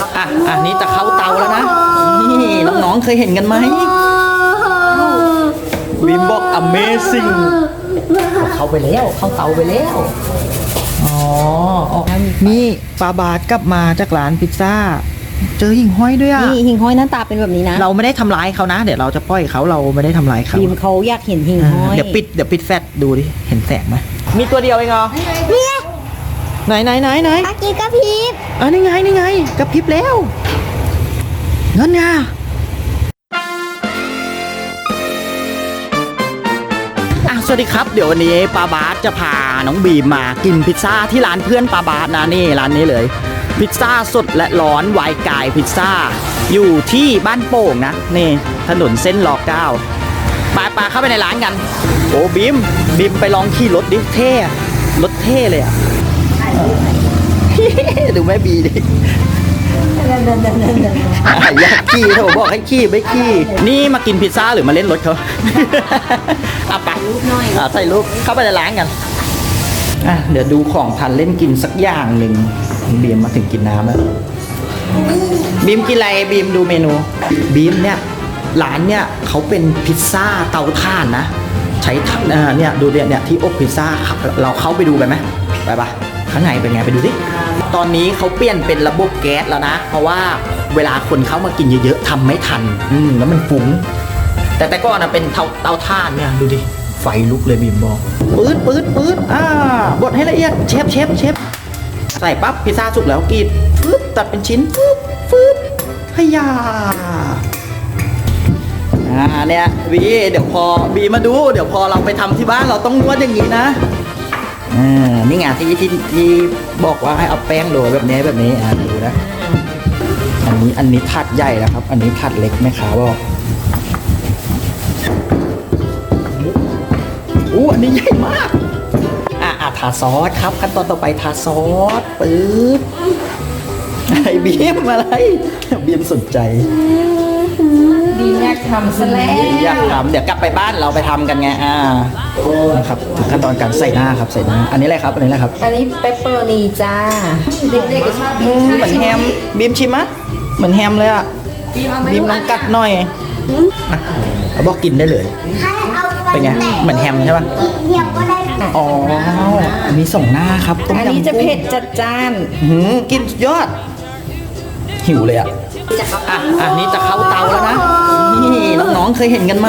อะอะนี่จะเข้าเตาแล้วนะ นี่น้องๆเคยเห็นกันไหมบีมบอก amazing เข้าไปแล้วเข้าเตาไปแล้วอ๋อออกนี่ปลาบาทกลับมาจากร้านพิซซ่า เจอหิ่งห้อยด้วยอะนี่หิ่งห้อยหน้าตาเป็นแบบนี้นะ เราไม่ได้ทำร้ายเขานะ เดี๋ยวเราจะปล่อยเขาเราไม่ได้ทำร้ายเขาบีมเขาอยากเห็นหิ่งห้อย เดี๋ยวปิดเดี๋ยวปิดแฟลชดูดิ เห็นแสงไหมมีตัวเดียวเองเหรอเนี่ย ไหนไหนไหนไหนเมื่อกี้ก็พริบอะนี่ไงนี่ไงกระพริบแล้วเงินไงอะสวัสดีครับ เดี๋ยววันนี้ปาบาสจะพาน้องบีมมากินพิซซ่าที่ร้านเพื่อนปาบาสนะนี่ร้านนี้เลย พิซซ่าสดและร้อนไวน์กายพิซซ่า อยู่ที่บ้านโป่งนะนี่ถนนเส้นรอเก้าปาปาเข้าไปในร้านกัน โอ้บีมบีมไปลองขี่รถดิเท่อะรถเท่เลยอะ ดูแม่บีดิอยากขี่โถบอกให้ขี่ไม่ขี่นี่มากินพิซซ่าหรือมาเล่นรถเขาเอาไปรูปหน่อยใส่รูปเข้าไปในร้านกันอะเดี๋ยวดูของพันเล่นกินสักอย่างหนึ่งบีมมาถึงกินน้ำแล้วบีมกินอะไรบีมดูเมนูบีมเนี่ยร้านเนี่ยเขาเป็นพิซซ่าเตาถ่านนะ ใช้ถ่านเอ่อเนี่ยดูเนี่ยเนี่ยที่อบพิซซ่าเราเข้าไปดูกันไหมไปปะ ข้างในเป็นไงไปดูดิตอนนี้เขาเปลี่ยนเป็นระบบแก๊สแล้วนะ เพราะว่าเวลาคนเข้ามากินเยอะๆทำไม่ทัน อืมแล้วมันฟุ้ง แต่แต่ก่อนนะเป็นเตาเตาถ่านเนี่ยดูดิไฟลุกเลยบีมบอกปื๊ดปื๊ดปื๊ดอ่าบดให้ละเอียดเชฟเชฟเชฟใส่ปั๊บพิซซ่าสุกแล้วกรีดปึ๊บตัดเป็นชิ้นปึ๊บปึ๊บพยาอ่าเนี่ยบีเดี๋ยวพอบีมาดู เดี๋ยวพอเราไปทำที่บ้านเราต้องนวดอย่างนี้นะ อ่านี่ไงที่ที่ที่บอกว่าให้เอาแป้งโรยแบบนี้แบบนี้อ่าดูนะอันนี้อันนี้ถัดใหญ่นะครับ อันนี้ถัดเล็กไหมคะบอกอู้อันนี้ใหญ่มากอะอะทาซอสครับ ขั้นตอนต่อไปทาซอสปึ๊บไอ้บีมอะไรบีมสนใจ บีมอยากทำซะแล้วอยากทำเดี๋ยวกลับไปบ้านเราไปทำกันไงอ่านะครับถึงขั้นตอนการใส่หน้าครับใส่หน้า อันนี้อะไรครับอันนี้อะไรครับอันนี้เปปเปอร์นีจ้าเด็กๆก็ชอบอืมเหมือนแฮมบีมชิมมะเหมือนแฮมเลยอะบีมลองกัดหน่อยอะเอาบอกกินได้เลยให้เอาเป็นไงเหมือนแฮมใช่ปะเดียวก็ได้อ๋ออันนี้ส่งหน้าครับต้มอันยำนี้จะกุ้งเผ็ดจัดจ้านหืมกินสุดยอดหิวเลยอะอะอะนี่จะเข้าเตาแล้วนะ นี่น้องๆเคยเห็นกันไหม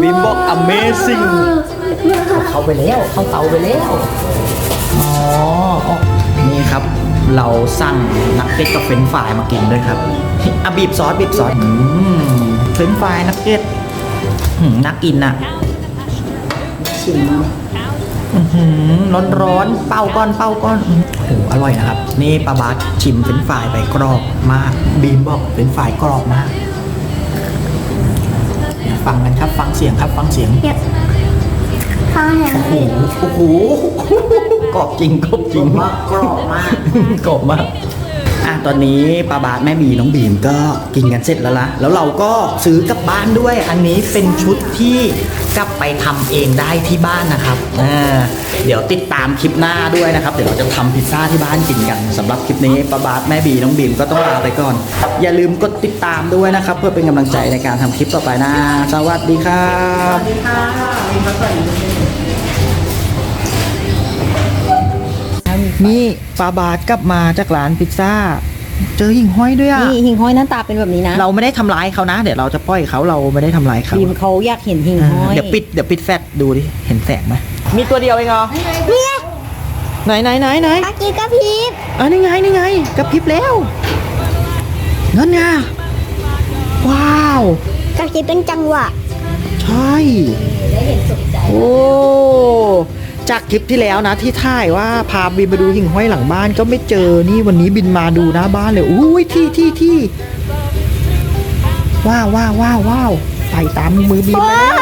บีมบอก amazing เข้าไปแล้วเข้าเตาไปแล้ว อ๋ออ๋อนี่ครับ เราสั่งนักเก็ตกับเฟรนช์ฟรายมากินด้วยครับอะบีบซอสบีบซอสอืมเฟรนช์ฟรายนักเก็ตหืมน่ากินอะ ชิมร้อนร้อนๆเป้าก้อนเป้าก้อนอื้อโอ้โหอร่อยนะครับ นี่ปลาบาสชิมเฟรนช์ฟรายไปกรอบมาก บีมบอกเฟรนช์ฟรายกรอบมาก ฟังกันครับฟังเสียงครับฟังเสียง ข้าวแห้งโอ้โหโอ้โหกรอบจริงกรอบจริงมากกรอบมากกรอบมาก อะตอนนี้ปาบาสแม่บีน้องบีมก็กินกันเสร็จแล้วละแล้วเราก็ซื้อกลับบ้านด้วย อันนี้เป็นชุดที่กลับไปทำเองได้ที่บ้านนะครับอ่าเดี๋ยวติดตามคลิปหน้าด้วยนะครับ เดี๋ยวเราจะทำพิซซ่าที่บ้านกินกันสำหรับคลิปนี้ปาบาสแม่บีน้องบีมก็ต้องลาไปก่อน อย่าลืมกดติดตามด้วยนะครับ เพื่อเป็นกำลังใจในการทำคลิปต่อไปนะ สวัสดีครับ สวัสดีค่ะ นี่ปาบาสกลับมาจากร้านพิซซ่า เจอหิ่งห้อยด้วยอะนี่หิ่งห้อยหน้าตาเป็นแบบนี้นะ เราไม่ได้ทำร้ายเขานะ เดี๋ยวเราจะปล่อยเขาเราไม่ได้ทำร้ายเขาบีมเขาอยากเห็นหิ่งห้อยเดี๋ยวปิดเดี๋ยวปิดแฟลชดูดิ เห็นแสงไหมมีตัวเดียวเองเหรอเนี่ยไหนไหนไหนไหนเมื่อกี้ก็พริบอะนี่ไงนี่ไงกระพริบแล้วนั่นไงว้าวก็คิดเป็นจังหวะ ใช่ โอ้ จากคลิปที่แล้วนะที่ถ่ายว่าพาบินมาดูหิ่งห้อยหลังบ้านก็ไม่เจอนี่วันนี้บินมาดูหน้าบ้านเลยอุ้ยที่ที่ที่ว้าวว้าวว้าวว้าวใส่ตามมือบินมาแล้ว